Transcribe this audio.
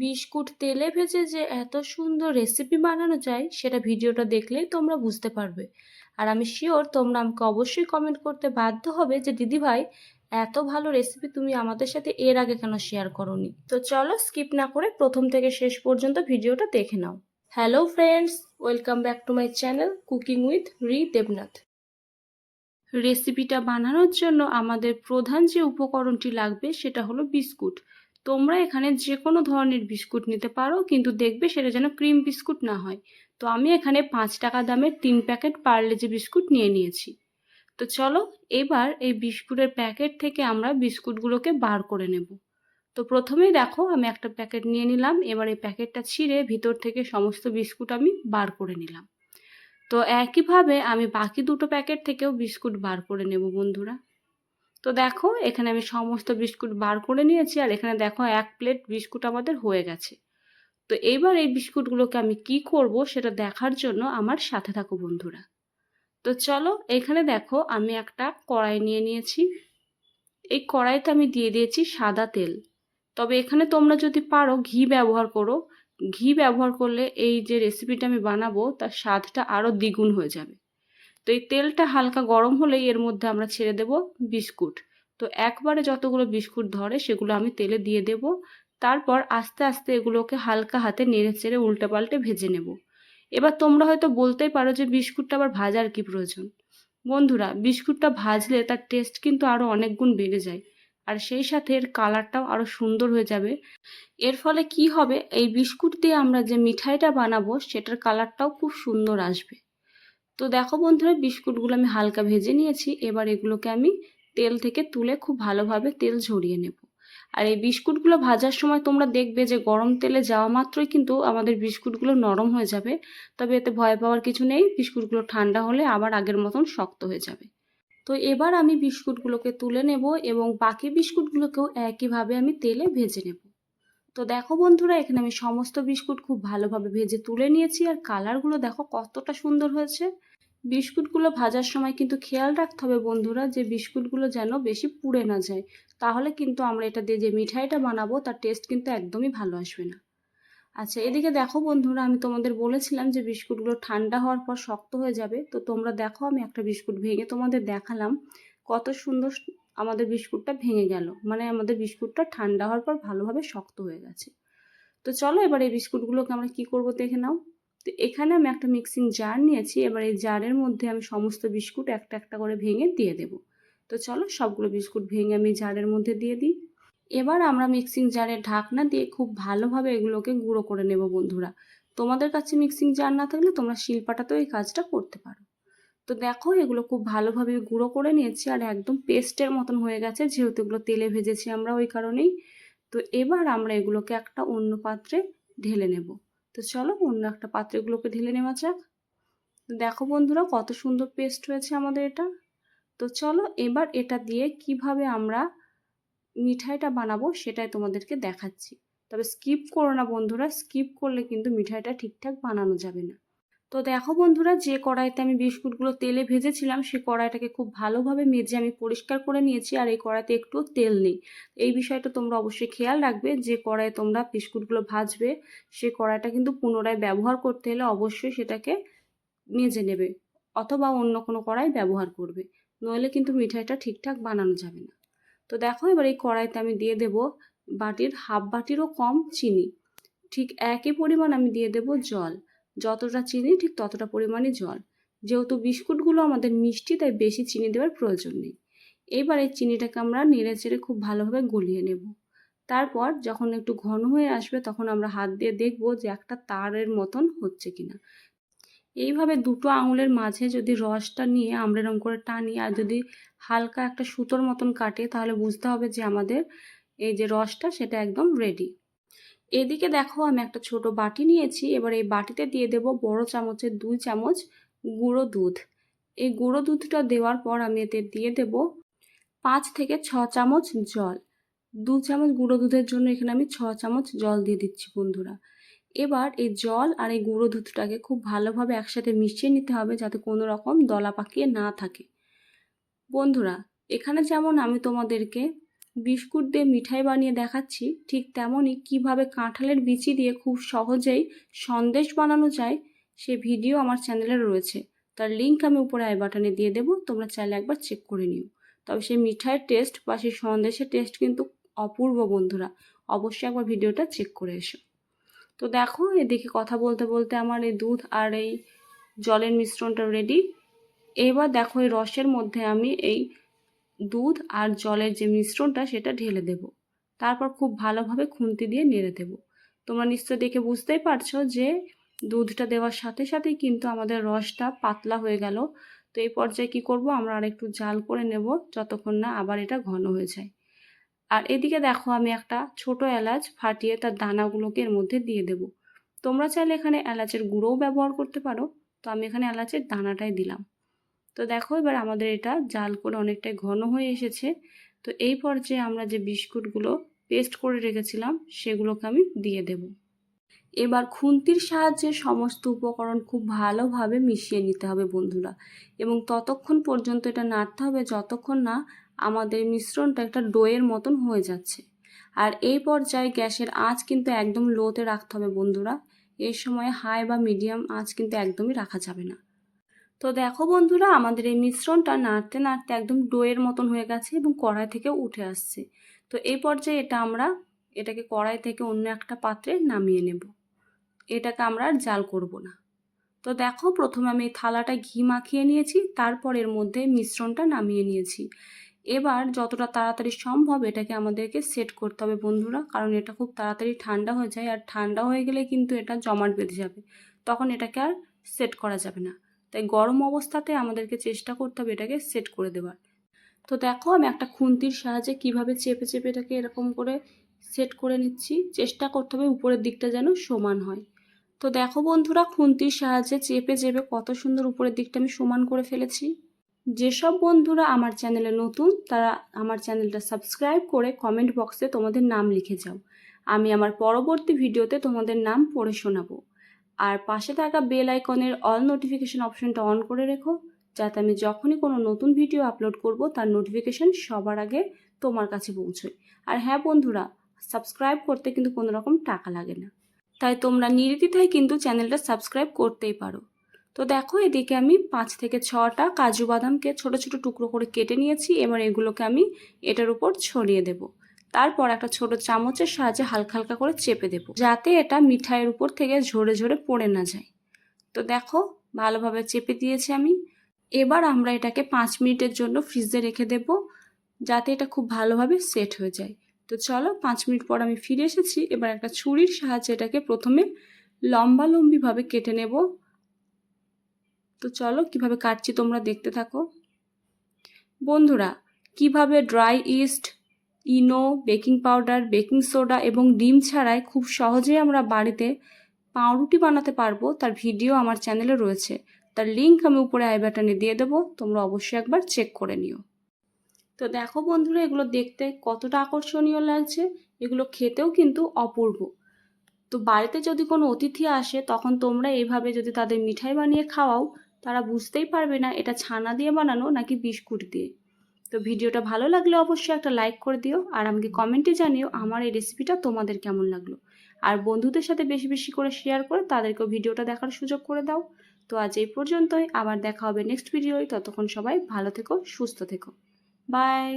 Biscuit, তেলে ভেজে যে এত সুন্দর রেসিপি বানানো যায়, সেটা ভিডিওটা দেখলেই তোমরা বুঝতে পারবে। আর আমি শিওর তোমরা আমাকে অবশ্যই কমেন্ট করতে বাধ্য হবে যে দিদিভাই এত ভালো রেসিপি তুমি আমাদের সাথে এর আগে কেন শেয়ার করনি? তো চলো স্কিপ না করে প্রথম থেকে শেষ পর্যন্ত ভিডিওটা দেখে নাও। Hello friends welcome back to my channel cooking with Ri Debnath রেসিপিটা বানানোর জন্য আমাদের প্রধান যে উপকরণটি লাগবে, সেটা হলো বিস্কুট। তোমরা এখানে যে কোনো ধরনের বিস্কুট নিতে পারো, কিন্তু দেখবে সেটা যেন ক্রিম বিস্কুট না হয়। তো আমি এখানে পাঁচ টাকা দামের তিন প্যাকেট পার্লেজি বিস্কুট নিয়ে নিয়েছি। তো চলো, এবার এই বিস্কুটের প্যাকেট থেকে আমরা বিস্কুটগুলোকে বার করে নেব। তো প্রথমেই দেখো, আমি একটা প্যাকেট নিয়ে নিলাম, এবার এই প্যাকেটটা ছিঁড়ে ভিতর থেকে সমস্ত বিস্কুট আমি বার করে নিলাম। তো একইভাবে আমি বাকি দুটো প্যাকেট থেকেও বিস্কুট বার করে নেব, বন্ধুরা। তো দেখো, এখানে আমি সমস্ত বিস্কুট বার করে নিয়েছি, আর এখানে দেখো এক প্লেট বিস্কুট আমাদের হয়ে গেছে। তো এইবার এই বিস্কুটগুলোকে আমি কি করব সেটা দেখার জন্য আমার সাথে থাকো বন্ধুরা। তো চলো, এখানে দেখো আমি একটা কড়াই নিয়ে নিয়েছি। এই কড়াইতে আমি দিয়ে দিয়েছি সাদা তেল। তবে এখানে তোমরা যদি পারো ঘি ব্যবহার করো। ঘি ব্যবহার করলে এই যে রেসিপিটা আমি বানাবো, তার স্বাদটা আরও দ্বিগুণ হয়ে যাবে। তো এই তেলটা হালকা গরম হলেই এর মধ্যে আমরা ছেড়ে দেব বিস্কুট। তো একবারে যতগুলো বিস্কুট ধরে সেগুলো আমি তেলে দিয়ে দেব। তারপর আস্তে আস্তে এগুলোকে হালকা হাতে নেড়ে চেড়ে উল্টে পাল্টে ভেজে নেব। এবার তোমরা হয়তো বলতেই পারো যে বিস্কুটটা আবার ভাজার কি প্রয়োজন। বন্ধুরা, বিস্কুটটা ভাজলে তার টেস্ট কিন্তু আরও অনেক গুণ বেড়ে যায়। আর সেই সাথে এর কালারটাও আরও সুন্দর হয়ে যাবে। এর ফলে কি হবে? এই বিস্কুট দিয়ে আমরা যে মিঠাইটা বানাবো, সেটার কালারটাও খুব সুন্দর আসবে। তো দেখো বন্ধুরা, বিস্কুটগুলো আমি হালকা ভেজে নিয়েছি। এবার এগুলোকে আমি তেল থেকে তুলে খুব ভালোভাবে তেল ঝরিয়ে নেব। আর এই বিস্কুটগুলো ভাজার সময় তোমরা দেখবে যে গরম তেলে যাওয়া মাত্রই কিন্তু আমাদের বিস্কুটগুলো নরম হয়ে যাবে। তবে এতে ভয় পাওয়ার কিছু নেই, বিস্কুটগুলো ঠান্ডা হলে আবার আগের মতন শক্ত হয়ে যাবে। তো এবার আমি বিস্কুটগুলোকে তুলে নেব এবং বাকি বিস্কুটগুলোকেও একইভাবে আমি তেলে ভেজে নেব। তো দেখো বন্ধুরা, এখানে আমি সমস্ত বিস্কুট খুব ভালোভাবে ভেজে তুলে নিয়েছি। আর কালারগুলো দেখো কতটা সুন্দর হয়েছে। বিস্কুটগুলো ভাজার সময় কিন্তু খেয়াল রাখতে হবে বন্ধুরা যে বিস্কুটগুলো যেন বেশি পুড়ে না যায়। তাহলে কিন্তু আমরা এটা দিয়ে যে মিঠাইটা বানাবো, তার টেস্ট কিন্তু একদমই ভালো আসবে না। আচ্ছা এদিকে দেখো বন্ধুরা, আমি তোমাদের বলেছিলাম যে বিস্কুটগুলো ঠান্ডা হওয়ার পর শক্ত হয়ে যাবে। তো তোমরা দেখো, আমি একটা বিস্কুট ভেঙে তোমাদের দেখালাম। কত সুন্দর আমাদের বিস্কুটটা ভেঙে গেল। মানে আমাদের বিস্কুটটা ঠান্ডা হওয়ার পর ভালোভাবে শক্ত হয়ে গেছে। তো চলো এবার এই বিস্কুটগুলোকে আমরা কি করব দেখে নাও। তো এখানে আমি একটা মিক্সিং জার নিয়েছি, এবার এই জারের মধ্যে আমি সমস্ত বিস্কুট একটা একটা করে ভেঙে দিয়ে দেব। তো চলো সবগুলো বিস্কুট ভেঙে আমি জারের মধ্যে দিয়ে দিই। এবার আমরা মিক্সিং জারের ঢাকনা দিয়ে খুব ভালোভাবে এগুলোকে গুঁড়ো করে নেব বন্ধুরা। তোমাদের কাছে মিক্সিং জার না থাকলে তোমরা শিলপাটাতেও এই কাজটা করতে পারো। তো দেখো এগুলো খুব ভালোভাবে গুঁড়ো করে নিয়েছি আর একদম পেস্টের মতন হয়ে গেছে, যেহেতু এগুলো তেলে ভেজেছি আমরা ওই কারণেই। তো এবার আমরা এগুলোকে একটা অন্য পাত্রে ঢেলে নেব। তো চলো অন্য একটা পাত্রে এগুলোকে ঢেলে নেওয়া যাক। দেখো বন্ধুরা কত সুন্দর পেস্ট হয়েছে আমাদের এটা। তো চলো এবার এটা দিয়ে কীভাবে আমরা মিঠাইটা বানাবো সেটাই তোমাদেরকে দেখাচ্ছি। তবে স্কিপ করো না বন্ধুরা স্কিপ করলে কিন্তু মিঠাইটা ঠিকঠাক বানানো যাবে না। তো দেখো বন্ধুরা, যে কড়াইতে আমি বিস্কুটগুলো তেলে ভেজেছিলাম, সেই কড়াইটাকে খুব ভালোভাবে মেজে আমি পরিষ্কার করে নিয়েছি, আর এই কড়াইতে একটু তেল নেই। এই বিষয়টা তোমরা অবশ্যই খেয়াল রাখবে, যে কড়াই তোমরা বিস্কুটগুলো ভাজবে সেই কড়াইটা কিন্তু পুনরায় ব্যবহার করতে হলে অবশ্যই সেটাকে মেজে নেবে, অথবা অন্য কোনো কড়াই ব্যবহার করবে, নইলে কিন্তু মিঠাইটা ঠিকঠাক বানানো যাবে না। তো দেখো, এবার এই কড়াইতে আমি দিয়ে দেব বাটির, হাফ বাটিরও কম চিনি, ঠিক একই পরিমাণ আমি দিয়ে দেব জল। যতটা চিনি, ঠিক ততটা পরিমাণে জল। যেহেতু বিস্কুটগুলো আমাদের মিষ্টি, তাই বেশি চিনি দেওয়ার প্রয়োজন নেই। এইবার এই চিনিটাকে আমরা নেড়ে চেড়ে খুব ভালোভাবে গলিয়ে নেব। তারপর যখন একটু ঘন হয়ে আসবে, তখন আমরা হাত দিয়ে দেখব যে একটা তারের মতন হচ্ছে কিনা। এইভাবে দুটো আঙুলের মাঝে যদি রসটা নিয়ে আমরা এরকম করে টানি আর যদি হালকা একটা সুতোর মতন কাটে, তাহলে বুঝতে হবে যে আমাদের এই যে রসটা, সেটা একদম রেডি এদিকে দেখো আমি একটা ছোট বাটি নিয়েছি, এবার এই বাটিতে দিয়ে দেব বড় চামচের দুই চামচ গুঁড়ো দুধ। এই গুঁড়ো দুধটা দেওয়ার পর আমি এতে দিয়ে দেব পাঁচ থেকে ছ চামচ জল। দু চামচ গুঁড়ো দুধের জন্য এখানে আমি ছ চামচ জল দিয়ে দিচ্ছি বন্ধুরা। এবার এই জল আর এই গুঁড়ো দুধটাকে খুব ভালোভাবে একসাথে মিশিয়ে নিতে হবে যাতে কোনো রকম দলা পাকিয়ে না থাকে। বন্ধুরা, এখানে যেমন আমি তোমাদেরকে বিস্কুট দিয়ে মিঠাই বানিয়ে দেখাচ্ছি, ঠিক তেমনই কীভাবে কাঁঠালের বিচি দিয়ে খুব সহজেই সন্দেশ বানানো যায়, সে ভিডিও আমার চ্যানেলে রয়েছে। তার লিঙ্ক আমি উপরে আই বাটনে দিয়ে দেবো, তোমরা চাইলে একবার চেক করে নিও। তবে সেই মিঠাইয়ের টেস্ট বা সেই সন্দেশের টেস্ট কিন্তু অপূর্ব বন্ধুরা, অবশ্যই একবার ভিডিওটা চেক করে এসো। তো দেখো, এদিকে কথা বলতে বলতে আমার এই দুধ আর এই জলের মিশ্রণটা রেডি এবার দেখো এই রসের মধ্যে আমি এই দুধ আর জলের যে মিশ্রণটা, সেটা ঢেলে দেব। তারপর খুব ভালোভাবে খুন্তি দিয়ে নেড়ে দেব। তোমরা নিশ্চয় দেখে বুঝতেই পারছ যে দুধটা দেওয়ার সাথে সাথেই কিন্তু আমাদের রসটা পাতলা হয়ে গেল। তো এই পর্যায়ে কি করব? আমরা আর একটু জাল করে নেব যতক্ষণ না আবার এটা ঘন হয়ে যায়। আর এদিকে দেখো, আমি একটা ছোট এলাচ ফাটিয়ে তার দানাগুলোকে এর মধ্যে দিয়ে দেব। তোমরা চাইলে এখানে এলাচের গুঁড়োও ব্যবহার করতে পারো। তো আমি এখানে এলাচের দানাটাই দিলাম। তো দেখো এবার আমাদের এটা জাল করে অনেকটাই ঘন হয়ে এসেছে। তো এই পর্যায়ে আমরা যে বিস্কুটগুলো পেস্ট করে রেখেছিলাম, সেগুলোকে আমি দিয়ে দেব। এবার খুন্তির সাহায্যে সমস্ত উপকরণ খুব ভালোভাবে মিশিয়ে নিতে হবে বন্ধুরা। এবং ততক্ষণ পর্যন্ত এটা নাড়তে হবে, যতক্ষণ না আমাদের মিশ্রণটা একটা ডোয়ের মতন হয়ে যাচ্ছে। আর এই পর্যায়ে গ্যাসের আঁচ কিন্তু একদম লোতে রাখতে হবে বন্ধুরা। এই সময় হাই বা মিডিয়াম আঁচ কিন্তু একদমই রাখা যাবে না। তো দেখো বন্ধুরা, আমাদের এই মিশ্রণটা নাড়তে নাড়তে একদম ডোয়ের মতন হয়ে গেছে এবং কড়াই থেকে উঠে আসছে। তো এই পর্যায়ে এটা আমরা, এটাকে কড়াই থেকে অন্য একটা পাত্রে নামিয়ে নেব। এটাকে আমরা আর জাল করব না। তো দেখো, প্রথমে আমি থালাটা ঘি মাখিয়ে নিয়েছি, তারপর এর মধ্যে মিশ্রণটা নামিয়ে নিয়েছি। এবার যতটা তাড়াতাড়ি সম্ভব এটাকে আমাদেরকে সেট করতে হবে বন্ধুরা, কারণ এটা খুব তাড়াতাড়ি ঠান্ডা হয়ে যায়, আর ঠান্ডা হয়ে গেলে কিন্তু এটা জমাট বেঁধে যাবে। তখন এটাকে আর সেট করা যাবে না। তাই গরম অবস্থাতে আমাদেরকে চেষ্টা করতে হবে এটাকে সেট করে দেওয়ার তো দেখো আমি একটা খুন্তির সাহায্যে কীভাবে চেপে চেপে এটাকে এরকম করে সেট করে নিচ্ছি। চেষ্টা করতে হবে উপরের দিকটা যেন সমান হয়। তো দেখো বন্ধুরা, খুন্তির সাহায্যে চেপে চেপে কত সুন্দর উপরের দিকটা আমি সমান করে ফেলেছি। যেসব বন্ধুরা আমার চ্যানেলে নতুন, তারা আমার চ্যানেলটা সাবস্ক্রাইব করে কমেন্ট বক্সে তোমাদের নাম লিখে যাও। আমি আমার পরবর্তী ভিডিওতে তোমাদের নাম পড়ে শোনাবো। আর পাশে থাকা বেল আইকনের অল নোটিফিকেশন অপশনটা অন করে রেখো, যাতে আমি যখনই কোনো নতুন ভিডিও আপলোড করব, তার নোটিফিকেশন সবার আগে তোমার কাছে পৌঁছয়। আর হ্যাঁ বন্ধুরা, সাবস্ক্রাইব করতে কিন্তু কোনো রকম টাকা লাগে না। তাই তোমরা নির্দ্বিধায় কিন্তু চ্যানেলটা সাবস্ক্রাইব করতেই পারো। তো দেখো, এদিকে আমি পাঁচ থেকে ছটা কাজু বাদামকে ছোট ছোট টুকরো করে কেটে নিয়েছি, এবার এগুলোকে আমি এটার উপর ছড়িয়ে দেব। তারপর একটা ছোট চামচের সাহায্যে হালকা হালকা করে চেপে দেব, যাতে এটা মিঠাইয়ের উপর থেকে ঝরে ঝরে পড়ে না যায়। তো দেখো, ভালোভাবে চেপে দিয়েছি আমি। এবার আমরা এটাকে পাঁচ মিনিটের জন্য ফ্রিজে রেখে দেব, যাতে এটা খুব ভালোভাবে সেট হয়ে যায়। তো চলো, পাঁচ মিনিট পর আমি ফিরে এসেছি। এবার একটা ছুরির সাহায্যে এটাকে প্রথমে লম্বা লম্বিভাবে কেটে নেব। তো চলো, কীভাবে কাটছি তোমরা দেখতে থাকো। বন্ধুরা, কীভাবে dry yeast Eno, baking powder, baking soda এবং ডিম ছাড়াই খুব সহজেই আমরা বাড়িতে পাউরুটি বানাতে পারব। তার ভিডিও আমার চ্যানেলে রয়েছে। তার লিঙ্ক আমি উপরে আই বাটনে দিয়ে দেবো। তোমরা অবশ্যই একবার চেক করে নিও। তো দেখো বন্ধুরা, এগুলো দেখতে কতটা আকর্ষণীয় লাগছে। এগুলো খেতেও কিন্তু অপূর্ব। তো বাড়িতে যদি কোনো অতিথি আসে, তখন তোমরা এইভাবে যদি তাদের মিঠাই বানিয়ে খাওয়াও, তারা বুঝতেই পারবে না এটা ছানা দিয়ে বানানো নাকি বিস্কুট দিয়ে। তো ভিডিওটা ভালো লাগলে অবশ্যই একটা লাইক করে দিও, আর আমাকে কমেন্টে জানিও আমার এই রেসিপিটা তোমাদের কেমন লাগল। আর বন্ধুদের সাথে বেশি বেশি করে শেয়ার করে তাদেরকেও ভিডিওটা দেখার সুযোগ করে দাও। তো আজ এই পর্যন্তই, আবার দেখা হবে নেক্সট ভিডিওয় ততক্ষণ সবাই ভালো থেকো, সুস্থ থেকো। বাই